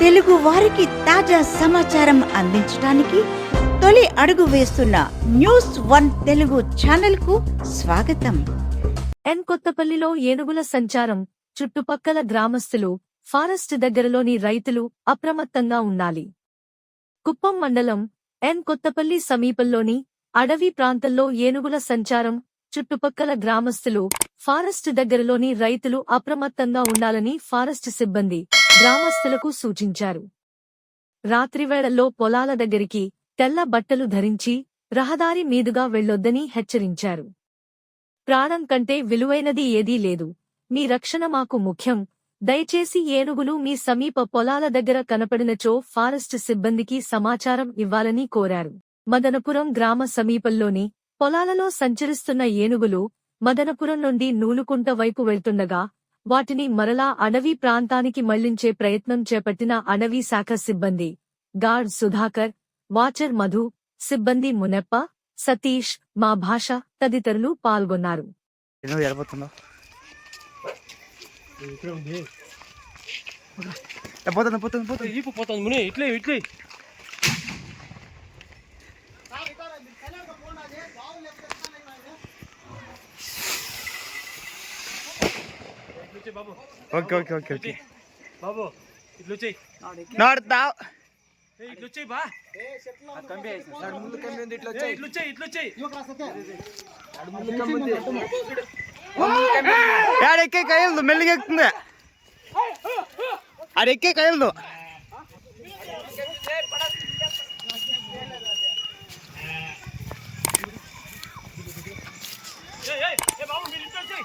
తెలుగు వారికి తాజా సమాచారం అందించడానికి తొలి అడుగు వేస్తున్న న్యూస్ వన్ తెలుగు ఛానల్కు స్వాగతం. ఎన్ కొత్తపల్లిలో ఏనుగుల సంచారం. చుట్టుపక్కల గ్రామస్తులు ఫారెస్ట్ దగ్గరలోని రైతులు అప్రమత్తంగా ఉండాలి. కుప్పం మండలం ఎన్ కొత్తపల్లి సమీపంలోని అడవి ప్రాంతంలో ఏనుగుల సంచారం. చుట్టుపక్కల గ్రామస్తులు ఫారెస్ట్ దగ్గరలోని రైతులు అప్రమత్తంగా ఉండాలని ఫారెస్ట్ సిబ్బంది గ్రామస్తులకు సూచించారు. రాత్రివేళల్లో పొలాల దగ్గరికి తెల్ల బట్టలు ధరించి రహదారి మీదుగా వెళ్ళొద్దని హెచ్చరించారు. ప్రాణం కంటే విలువైనది ఏదీ లేదు. మీ రక్షణ మాకు ముఖ్యం. దయచేసి ఏనుగులు మీ సమీప పొలాల దగ్గర కనపడినచో ఫారెస్ట్ సిబ్బందికి సమాచారం ఇవ్వాలని కోరారు. మదనపురం గ్రామ సమీపంలోని పొలాలలో సంచరిస్తున్న ఏనుగులు మదనపురం నుండి నూలుకుంట వైపు వెళ్తుండగా వాటిని మరలా అడవి ప్రాంతానికి మళ్ళించే ప్రయత్నం చేపట్టిన అడవి శాఖ సిబ్బంది. గార్డ్ సుధాకర్ వాచర్ మధు సిబ్బంది మునెప్ప సతీష్ మా భాష తదితరులు పాల్గొన్నారు. పోతుంది పోతుంది పోతుంది. ఇట్లే ఇట్లే. బాబు. ఓకే ఓకే ఓకే ఓకే బాబు ఇట్లు వచ్చేయి నాడుతావు ఇట్లు వచ్చేయి బా. ఏ, ఇట్లు వచ్చేయి ఇట్లు వచ్చేయి మెల్లిగా ఎక్కుతుంది ఏ, ఏ బాబు మీరు ఇట్లు వచ్చేయి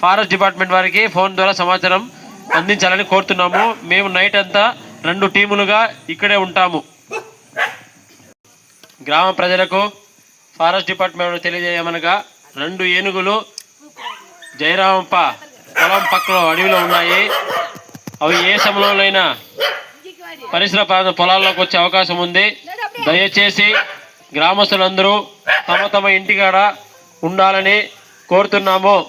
ఫారెస్ట్ డిపార్ట్మెంట్ వారికి ఫోన్ ద్వారా సమాచారం అందించాలని కోరుతున్నాము. మేము నైట్ అంతా రెండు టీములుగా ఇక్కడే ఉంటాము. గ్రామ ప్రజలకు ఫారెస్ట్ డిపార్ట్మెంట్ తెలియజేయమనగా రెండు ఏనుగులు జయరామప్ప పొలం పక్కలో అడవిలో ఉన్నాయి. అవి ఏ సమయంలోనైనా పరిసర ప్రాంత పొలాల్లోకి వచ్చే అవకాశం ఉంది. దయచేసి గ్రామస్తులందరూ తమ తమ ఇంటికాడ ఉండాలని కోరుతున్నాము.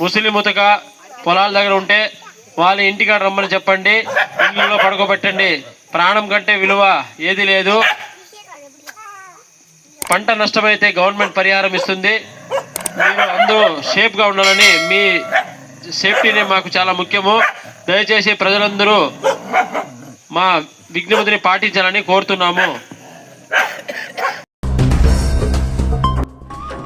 ముసలి ముతక పొలాల దగ్గర ఉంటే వాళ్ళ ఇంటికాడ రమ్మని చెప్పండి. ఇళ్ళలో పడుకోబెట్టండి. ప్రాణం కంటే విలువ ఏది లేదు. పంట నష్టమైతే గవర్నమెంట్ పరిహారం ఇస్తుంది. మీరు అందరూ సేఫ్గా ఉండాలని మీ సేఫ్టీనే మాకు చాలా ముఖ్యము. దయచేసి ప్రజలందరూ మా విజ్ఞప్తిని పాటించాలని కోరుతున్నాము.